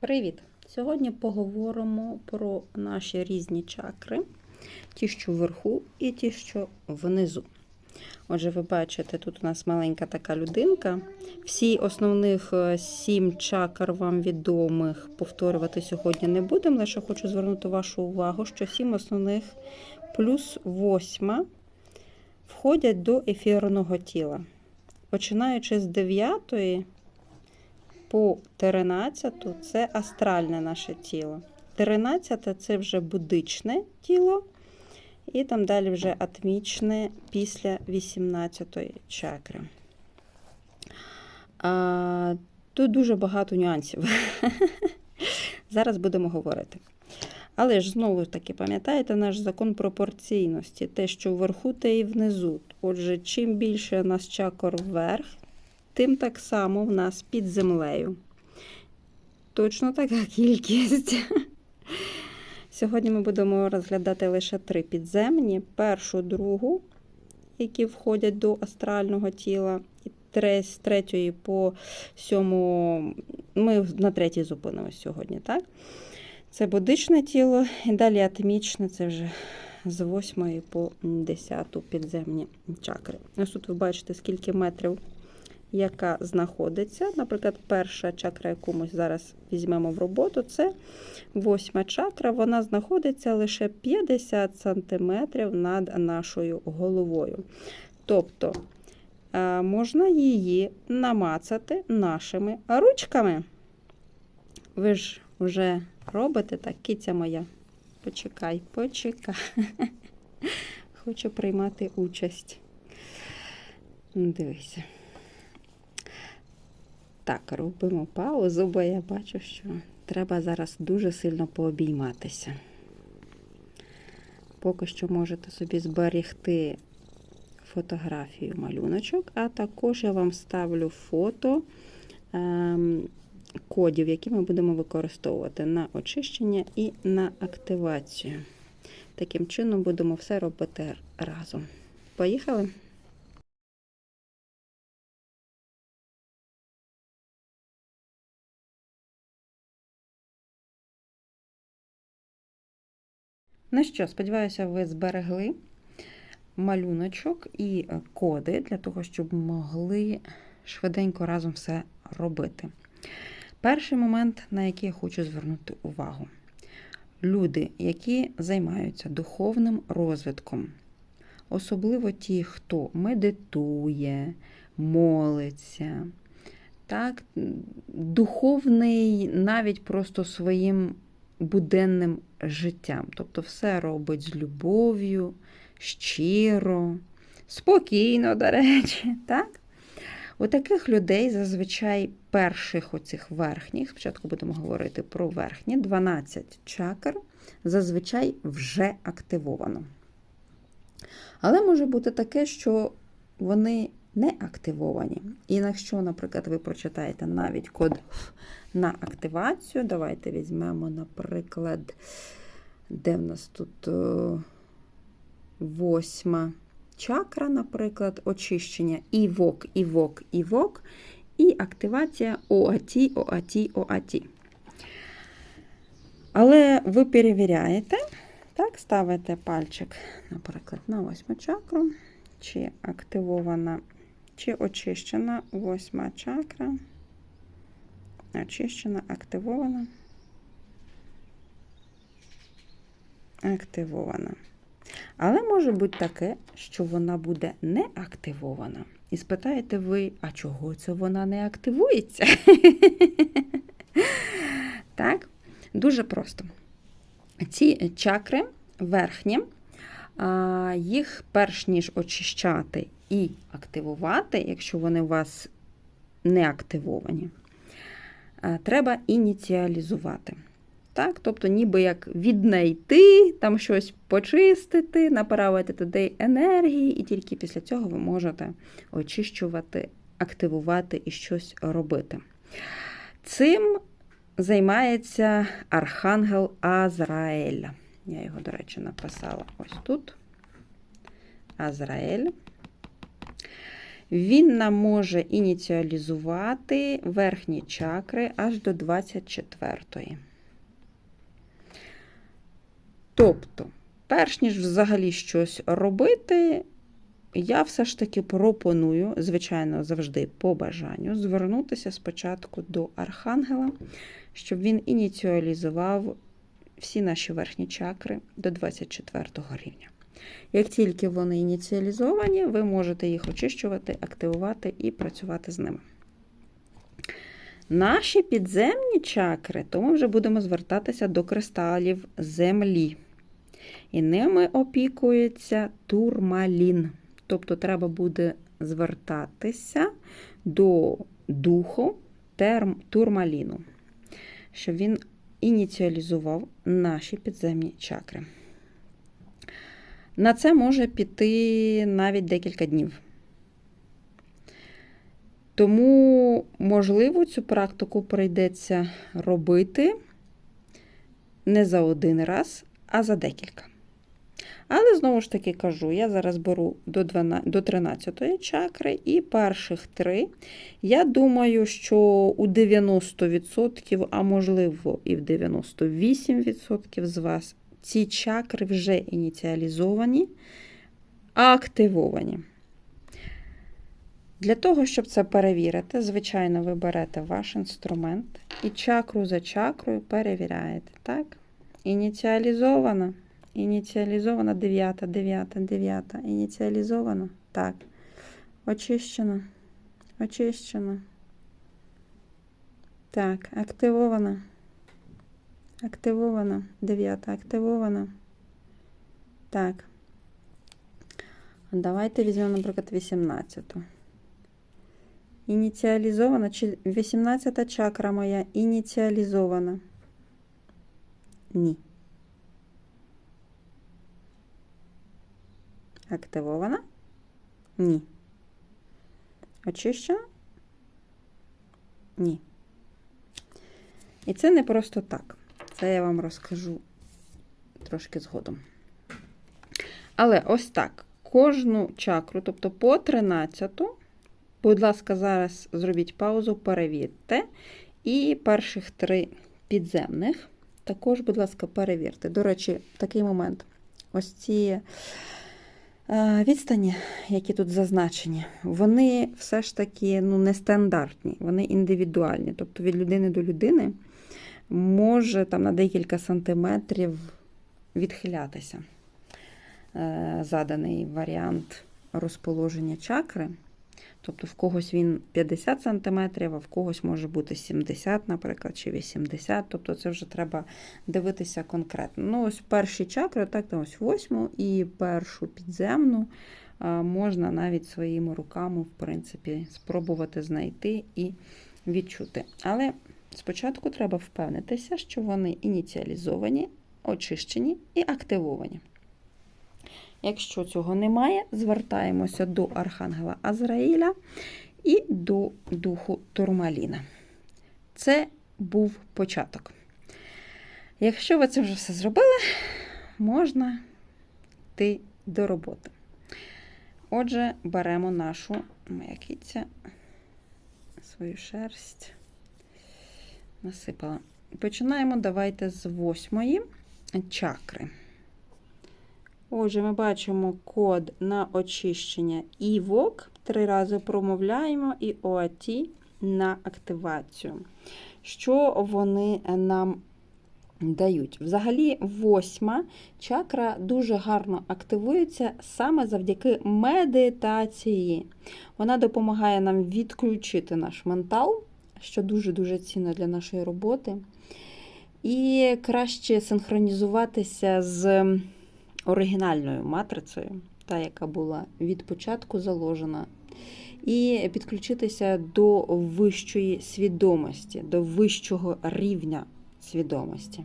Привіт! Сьогодні поговоримо про наші різні чакри, ті, що вверху, і ті, що внизу. Отже, ви бачите, тут у нас маленька така людинка. Всі основних е, сім чакр вам відомих повторювати сьогодні не будемо, лише хочу звернути вашу увагу, що сім основних плюс восьма входять до ефірного тіла. Починаючи з дев'ятої по 13 це астральне наше тіло. 13 це вже будичне тіло, і там далі вже атмічне після 18 чакри. А, тут дуже багато нюансів. Зараз будемо говорити. Але ж знову таки, пам'ятаєте наш закон пропорційності, те, що вверху, те і внизу. Отже, чим більше у нас чакор вверх, тим так само в нас під землею. Точно така кількість. Сьогодні ми будемо розглядати лише три підземні: першу, другу, які входять до астрального тіла, і з третьої по сьому. Ми на третій зупинимося сьогодні, так? Це будичне тіло, і далі атмічне, це вже з 8 по 10 підземні чакри. Ось тут ви бачите, скільки метрів яка знаходиться. Наприклад, перша чакра, яку ми зараз візьмемо в роботу, це восьма чакра. Вона знаходиться лише 50 см над нашою головою. Тобто можна її намацати нашими ручками. Ви ж вже робите так, киця моя. Почекай, почекай. Хочу приймати участь. Дивися. Так, робимо паузу, бо я бачу, що треба зараз дуже сильно пообійматися. Поки що можете собі зберегти фотографію малюночок, а також я вам ставлю фото ем, кодів, які ми будемо використовувати на очищення і на активацію. Таким чином будемо все робити разом. Поїхали? Ну що, сподіваюся, ви зберегли малюночок і коди для того, щоб могли швиденько разом все робити. Перший момент, на який я хочу звернути увагу. Люди, які займаються духовним розвитком, особливо ті, хто медитує, молиться, так, духовний навіть просто своїм буденним життям. Тобто все робить з любов'ю, щиро, спокійно, до речі. так? У таких людей зазвичай перших оцих верхніх, спочатку будемо говорити про верхні, 12 чакр, зазвичай вже активовано. Але може бути таке, що вони не активовані. І якщо, наприклад, ви прочитаєте навіть код на активацію, давайте візьмемо, наприклад, де в нас тут восьма чакра, наприклад, очищення івок, івок, івок, і активація ОАТі, ОАТі, ОАТі. Але ви перевіряєте, так, ставите пальчик, наприклад, на восьму чакру, чи активована, чи очищена восьма чакра. Очищена, активована. Активована. Але може бути таке, що вона буде не активована. І спитаєте ви, а чого це вона не активується? Так, дуже просто. Ці чакри верхні, їх перш ніж очищати і активувати, якщо вони у вас не активовані, треба ініціалізувати. Так? Тобто, ніби як віднайти, там щось почистити, направити туди енергії, і тільки після цього ви можете очищувати, активувати і щось робити. Цим займається Архангел Азраель. Я його, до речі, написала ось тут. Азраель. Він нам може ініціалізувати верхні чакри аж до 24-ї. Тобто, перш ніж взагалі щось робити, я все ж таки пропоную, звичайно, завжди по бажанню, звернутися спочатку до Архангела, щоб він ініціалізував всі наші верхні чакри до 24 рівня. Як тільки вони ініціалізовані, ви можете їх очищувати, активувати і працювати з ними. Наші підземні чакри, то ми вже будемо звертатися до кристалів землі. І ними опікується турмалін. Тобто треба буде звертатися до духу терм, турмаліну, щоб він ініціалізував наші підземні чакри. На це може піти навіть декілька днів. Тому, можливо, цю практику прийдеться робити не за один раз, а за декілька. Але знову ж таки кажу, я зараз беру до 12, до 13 чакри і перших три. Я думаю, що у 90%, а можливо і в 98% з вас ці чакри вже ініціалізовані, активовані. Для того, щоб це перевірити, звичайно, ви берете ваш інструмент і чакру за чакрою перевіряєте. Так? Ініціалізована. Ініціалізована 9, 9, 9. Ініціалізована. Так. Очищена. Очищена. Так, активована. Активована. 9. Активована. Так. Давайте візьмемо, наприклад, 18. Ініціалізована. Чи 18 чакра моя ініціалізована? Ні. Активована? Ні. Очищена? Ні. І це не просто так. Це я вам розкажу трошки згодом. Але ось так. Кожну чакру, тобто по 13, будь ласка, зараз зробіть паузу, перевірте. І перших три підземних також, будь ласка, перевірте. До речі, такий момент. Ось ці е, відстані, які тут зазначені, вони все ж таки ну, нестандартні, вони індивідуальні. Тобто від людини до людини може там на декілька сантиметрів відхилятися е, заданий варіант розположення чакри. Тобто в когось він 50 см, а в когось може бути 70, наприклад, чи 80 Тобто це вже треба дивитися конкретно. Ну, ось перші чакри, так, там ось восьму і першу підземну можна навіть своїми руками, в принципі, спробувати знайти і відчути. Але спочатку треба впевнитися, що вони ініціалізовані, очищені і активовані. Якщо цього немає, звертаємося до Архангела Азраїля і до духу Турмаліна. Це був початок. Якщо ви це вже все зробили, можна йти до роботи. Отже, беремо нашу моя свою шерсть, насипала. Починаємо давайте з восьмої чакри. Отже, ми бачимо код на очищення івок. Три рази промовляємо і ОАТ на активацію. Що вони нам дають? Взагалі, восьма чакра дуже гарно активується саме завдяки медитації. Вона допомагає нам відключити наш ментал, що дуже-дуже цінно для нашої роботи. І краще синхронізуватися з оригінальною матрицею, та, яка була від початку заложена, і підключитися до вищої свідомості, до вищого рівня свідомості.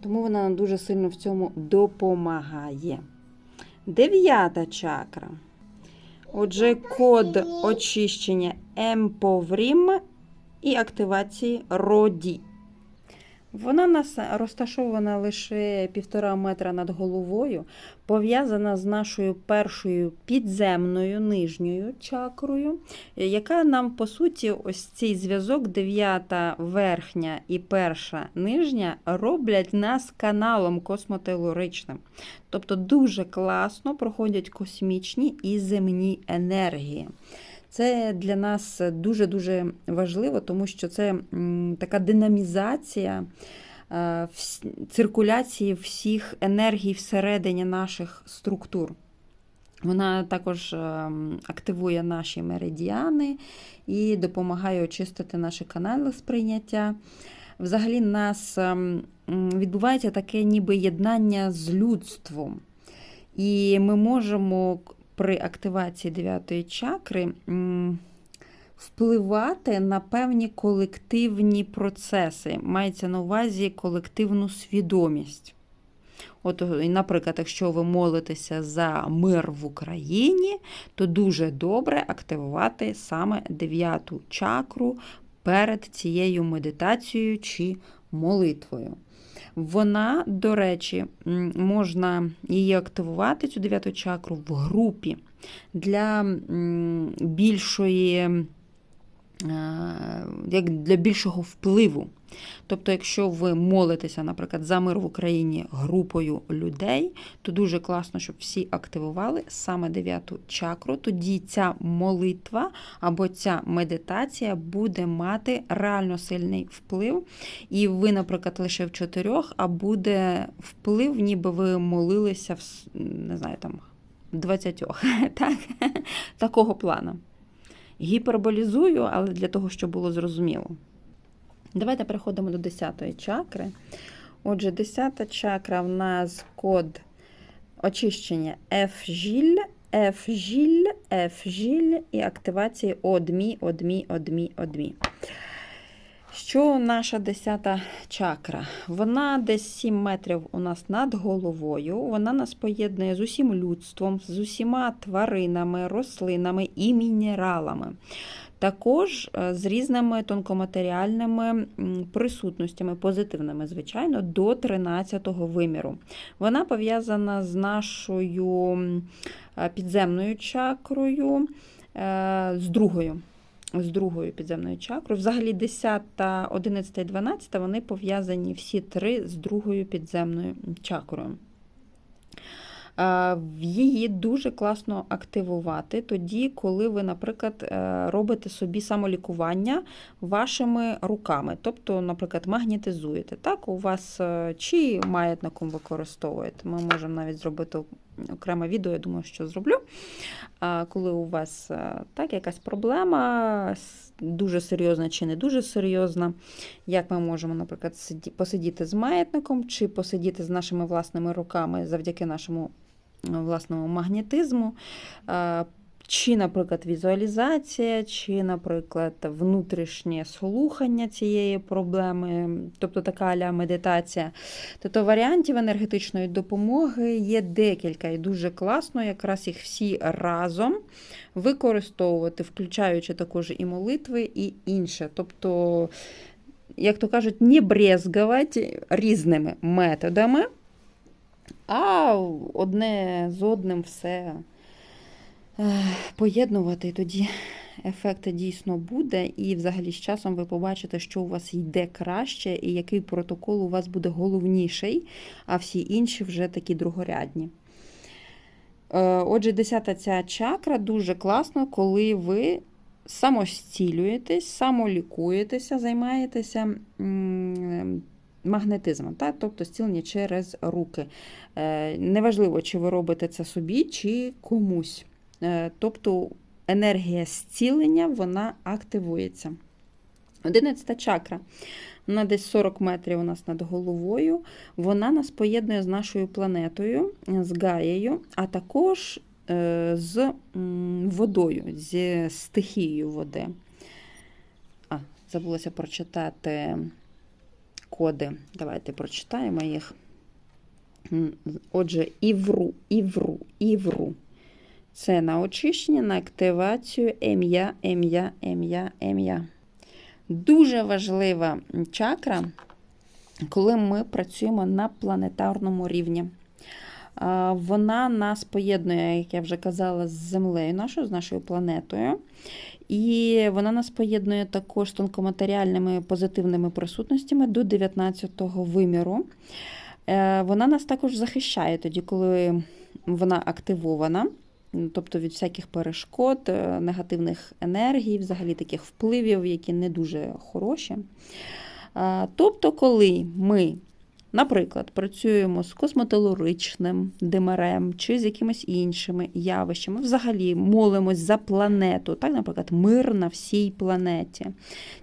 Тому вона нам дуже сильно в цьому допомагає. Дев'ята чакра. Отже, код очищення Емповрім і активації Роді. Вона нас розташована лише півтора метра над головою, пов'язана з нашою першою підземною нижньою чакрою, яка нам, по суті, ось цей зв'язок, дев'ята верхня і перша нижня, роблять нас каналом космотелуричним. Тобто дуже класно проходять космічні і земні енергії. Це для нас дуже-дуже важливо, тому що це така динамізація е, циркуляції всіх енергій всередині наших структур. Вона також ем, активує наші меридіани і допомагає очистити наші канали сприйняття. Взагалі, в нас ем, відбувається таке ніби єднання з людством. І ми можемо при активації дев'ятої чакри впливати на певні колективні процеси. Мається на увазі колективну свідомість. От, наприклад, якщо ви молитеся за мир в Україні, то дуже добре активувати саме дев'яту чакру перед цією медитацією чи молитвою. Вона, до речі, можна її активувати, цю дев'яту чакру, в групі для більшої, е, як для більшого впливу. Тобто, якщо ви молитеся, наприклад, за мир в Україні групою людей, то дуже класно, щоб всі активували саме дев'яту чакру. Тоді ця молитва або ця медитація буде мати реально сильний вплив. І ви, наприклад, лише в чотирьох, а буде вплив, ніби ви молилися в не знаю, там 20. Так? Такого плану. Гіперболізую, але для того, щоб було зрозуміло. Давайте переходимо до 10 чакри. Отже, 10 чакра в нас код очищення F-жиль, F-жиль, F-жиль і активації одмі, одмі, одмі, одмі. Що наша 10 чакра? Вона десь 7 метрів у нас над головою. Вона нас поєднує з усім людством, з усіма тваринами, рослинами і мінералами. Також е, з різними тонкоматеріальними присутностями, позитивними, звичайно, до 13-го виміру. Вона пов'язана з нашою е, підземною чакрою, е, з другою. З другою підземною чакрою. Взагалі 10, 11 і 12 вони пов'язані всі три з другою підземною чакрою. Е, Її дуже класно активувати тоді, коли ви, наприклад, е, робите собі самолікування вашими руками. Тобто, наприклад, магнітизуєте. Так, у вас е, чи маятником використовуєте. Ми можемо навіть зробити окреме відео, я думаю, що зроблю. Коли у вас так, якась проблема, дуже серйозна чи не дуже серйозна, як ми можемо, наприклад, посидіти з маятником, чи посидіти з нашими власними руками завдяки нашому власному магнетизму, чи, наприклад, візуалізація, чи, наприклад, внутрішнє слухання цієї проблеми, тобто така аля медитація. Тобто варіантів енергетичної допомоги є декілька, і дуже класно якраз їх всі разом використовувати, включаючи також і молитви, і інше. Тобто, як то кажуть, не брезгувати різними методами, а одне з одним все е, поєднувати, тоді ефект дійсно буде. І взагалі з часом ви побачите, що у вас йде краще, і який протокол у вас буде головніший, а всі інші вже такі другорядні. Е, Отже, 10 ця чакра дуже класно, коли ви самостілюєтесь, самолікуєтеся, займаєтеся магнетизмом, так? тобто зцілення через руки. Е, Неважливо, чи ви робите це собі, чи комусь. Е, Тобто енергія зцілення вона активується. 11 чакра. Вона десь 40 метрів у нас над головою. Вона нас поєднує з нашою планетою, з Гаєю, а також е, з водою, зі стихією води. А, забулося прочитати коди. Давайте прочитаємо їх. Отже, івру, івру, івру. Це на очищення, на активацію ем'я, ем'я, ем'я, ем'я. Дуже важлива чакра, коли ми працюємо на планетарному рівні. Вона нас поєднує, як я вже казала, з Землею нашою, з нашою планетою. І вона нас поєднує також з тонкоматеріальними позитивними присутностями до 19-го виміру. Е, Вона нас також захищає тоді, коли вона активована, тобто від всяких перешкод, е, негативних енергій, взагалі таких впливів, які не дуже хороші. Тобто, коли ми, наприклад, працюємо з косметологічним димарем чи з якимись іншими явищами, взагалі молимось за планету, так, наприклад, мир на всій планеті,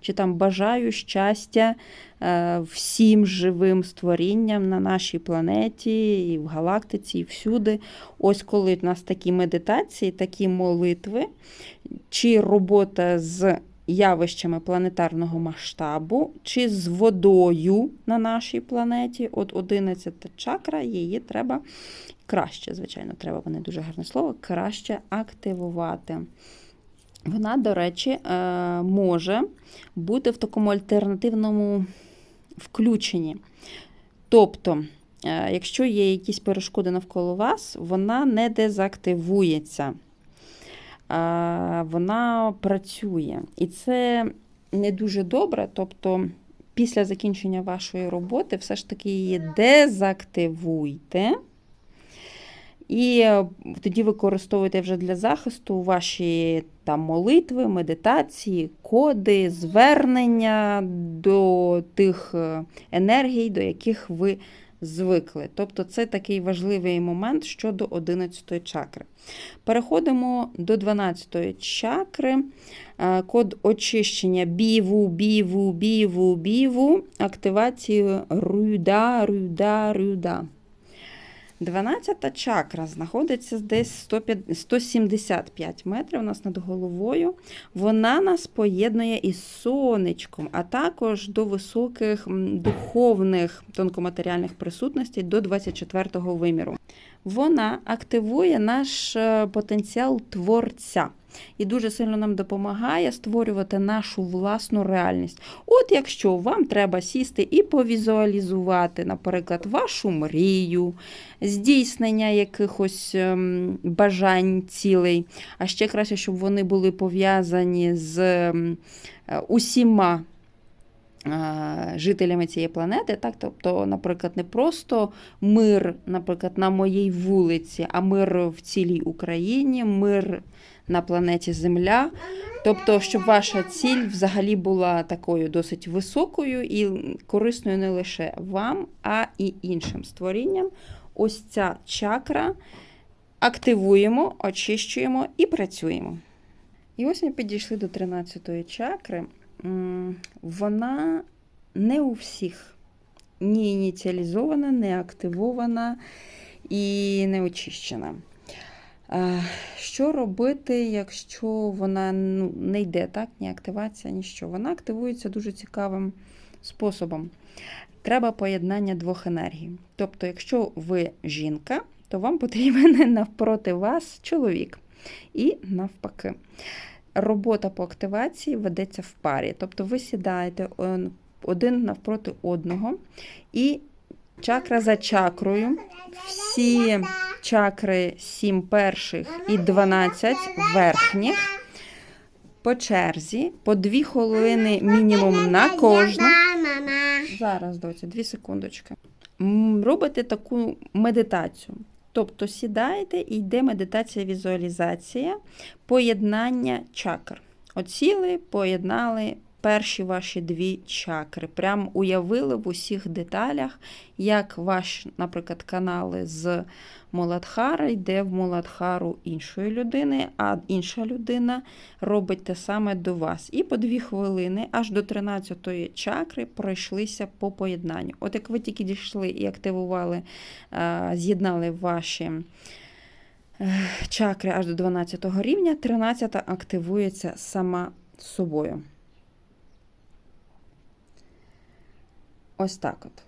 чи там бажаю щастя е, всім живим створінням на нашій планеті, і в галактиці, і всюди. Ось коли в нас такі медитації, такі молитви, чи робота з явищами планетарного масштабу, чи з водою на нашій планеті. От 11 чакра, її треба краще, звичайно, треба, вони дуже гарне слово, краще активувати. Вона, до речі, е, може бути в такому альтернативному включенні. Тобто, е, якщо є якісь перешкоди навколо вас, вона не дезактивується вона працює. І це не дуже добре. Тобто, після закінчення вашої роботи, все ж таки її дезактивуйте. І е, тоді використовуйте вже для захисту ваші там молитви, медитації, коди, звернення до тих е, енергій, до яких ви звикли. Тобто це такий важливий момент щодо 11 чакри. Переходимо до 12 чакри. Е, Код очищення біву, біву, біву, біву, активацію рюда, рюда, рюда. 12 чакра знаходиться десь 175 метрів у нас над головою. Вона нас поєднує із сонечком, а також до високих духовних тонкоматеріальних присутностей до 24-го виміру. Вона активує наш е, потенціал творця і дуже сильно нам допомагає створювати нашу власну реальність. От якщо вам треба сісти і повізуалізувати, наприклад, вашу мрію, здійснення якихось ем, бажань, цілей, а ще краще, щоб вони були пов'язані з ем, усіма. Е, Жителями цієї планети, так, тобто, наприклад, не просто мир, наприклад, на моїй вулиці, а мир в цілій Україні, мир на планеті Земля. Тобто, щоб ваша ціль взагалі була такою досить високою і корисною не лише вам, а і іншим створінням. Ось ця чакра активуємо, очищуємо і працюємо. І ось ми підійшли до 13-ї чакри. Вона не у всіх ні ініціалізована, не активована і не очищена. Що робити, якщо вона ну, не йде, так? Ні активація, ніщо. Вона активується дуже цікавим способом. Треба поєднання двох енергій. Тобто, якщо ви жінка, то вам потрібен навпроти вас чоловік. І навпаки. Робота по активації ведеться в парі. Тобто ви сідаєте один навпроти одного, і чакра за чакрою. Всі чакри 7 перших і 12 верхніх. По черзі, по 2 хвилини мінімум на кожну. Зараз, доця, 2 секундочки. Робите таку медитацію. Тобто сідаєте і йде медитація, візуалізація, поєднання чакр. Оціли, поєднали перші ваші дві чакри. Прям уявили в усіх деталях, як ваші, наприклад, канали з Муладхара йде в Муладхару іншої людини, а інша людина робить те саме до вас. І по дві хвилини аж до 13-ї чакри пройшлися по поєднанню. От як ви тільки дійшли і активували, е, з'єднали ваші е, чакри аж до 12 рівня, 13 активується сама собою. Ось так от.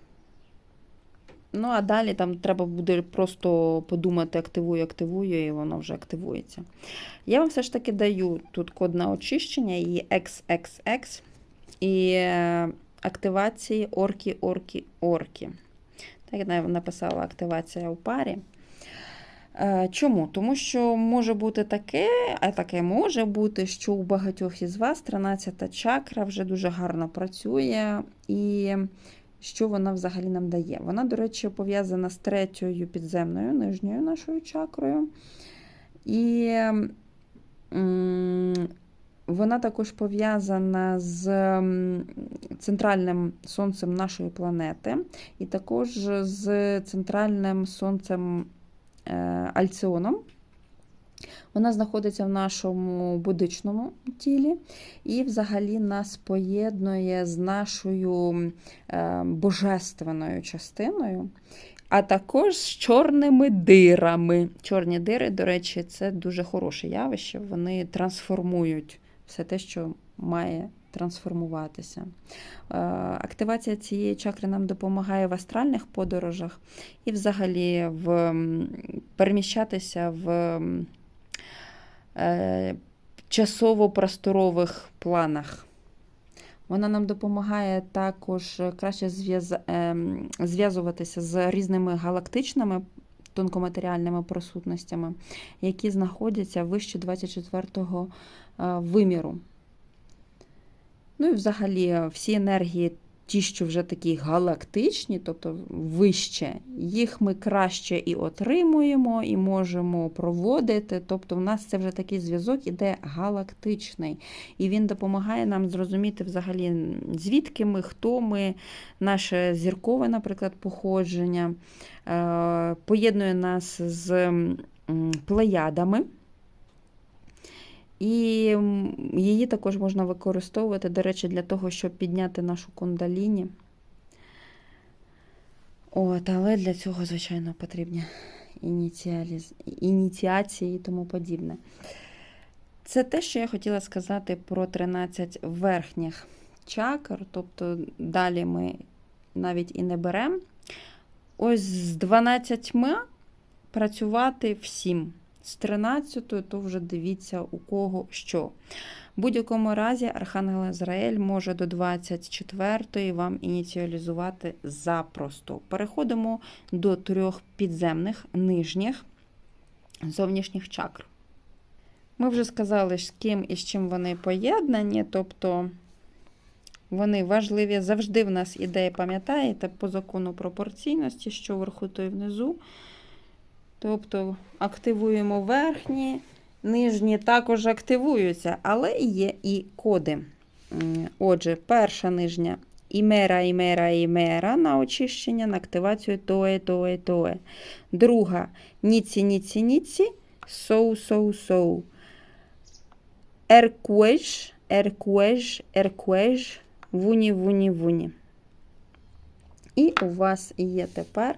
Ну, а далі там треба буде просто подумати, активую, активую, і воно вже активується. Я вам все ж таки даю тут код на очищення, її XXX. І е, активації орки, орки, орки. Так я написала активація у парі. Е, Чому? Тому що може бути таке, а таке може бути, що у багатьох із вас 13-та чакра вже дуже гарно працює. І що вона взагалі нам дає? Вона, до речі, пов'язана з третьою підземною нижньою нашою чакрою. І вона також пов'язана з центральним сонцем нашої планети, і також з центральним сонцем е, Альціоном. Вона знаходиться в нашому будичному тілі і взагалі нас поєднує з нашою е, божественною частиною, а також з чорними дирами. Чорні дири, до речі, це дуже хороше явище. Вони трансформують все те, що має трансформуватися. Е, Активація цієї чакри нам допомагає в астральних подорожах і взагалі в переміщатися в часово-просторових планах. Вона нам допомагає також краще зв'яз- ем, зв'язуватися з різними галактичними тонкоматеріальними присутностями, які знаходяться вище 24-го е, виміру. Ну і взагалі всі енергії, ті, що вже такі галактичні, тобто вище, їх ми краще і отримуємо, і можемо проводити. Тобто, в нас це вже такий зв'язок іде галактичний. І він допомагає нам зрозуміти взагалі, звідки ми, хто ми, наше зіркове, наприклад, походження, е, поєднує нас з плеядами. І її також можна використовувати, до речі, для того, щоб підняти нашу кундаліні. От, але для цього, звичайно, потрібні ініціації і тому подібне. Це те, що я хотіла сказати про 13 верхніх чакр, тобто далі ми навіть і не беремо. Ось з 12 працювати всім. З 13 то вже дивіться, у кого що. В будь-якому разі Архангел Ізраїль може до 24-ї вам ініціалізувати запросто. Переходимо до трьох підземних нижніх зовнішніх чакр. Ми вже сказали, з ким і з чим вони поєднані, тобто вони важливі. Завжди в нас ідея, пам'ятаєте, по закону пропорційності, що вверху, то і внизу. Тобто активуємо верхні, нижні також активуються, але є і коди. Отже, перша нижня імера, імера, імера на очищення, на активацію тое, тое, тое. Друга ніці, ніці, ніці, соу, соу, соу. Еркуеж, еркуеж, еркуеж, вуні, вуні, вуні. І у вас є тепер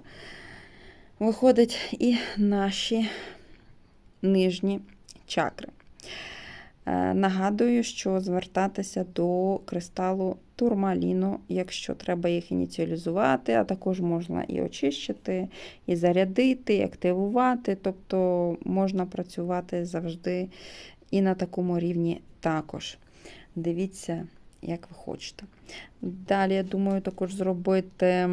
виходить і наші нижні чакри. Е, Нагадую, що звертатися до кристалу турмаліну, якщо треба їх ініціалізувати, а також можна і очищити, і зарядити, і активувати. Тобто можна працювати завжди і на такому рівні також. Дивіться, як ви хочете. Далі, я думаю, також зробити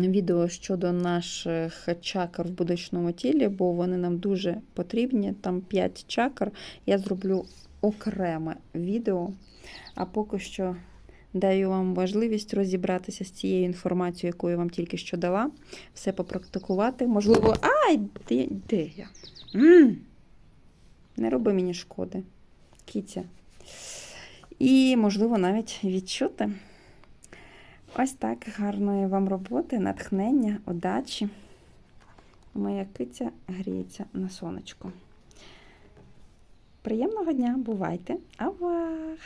відео щодо наших чакр в будичному тілі, бо вони нам дуже потрібні. Там 5 чакр. Я зроблю окреме відео. А поки що даю вам можливість розібратися з цією інформацією, яку я вам тільки що дала. Все попрактикувати. Можливо, ай, де, де я? м Не роби мені шкоди. Кіця. І, можливо, навіть відчути. Ось так гарної вам роботи, натхнення, удачі. Моя киця гріється на сонечку. Приємного дня, бувайте! Авах!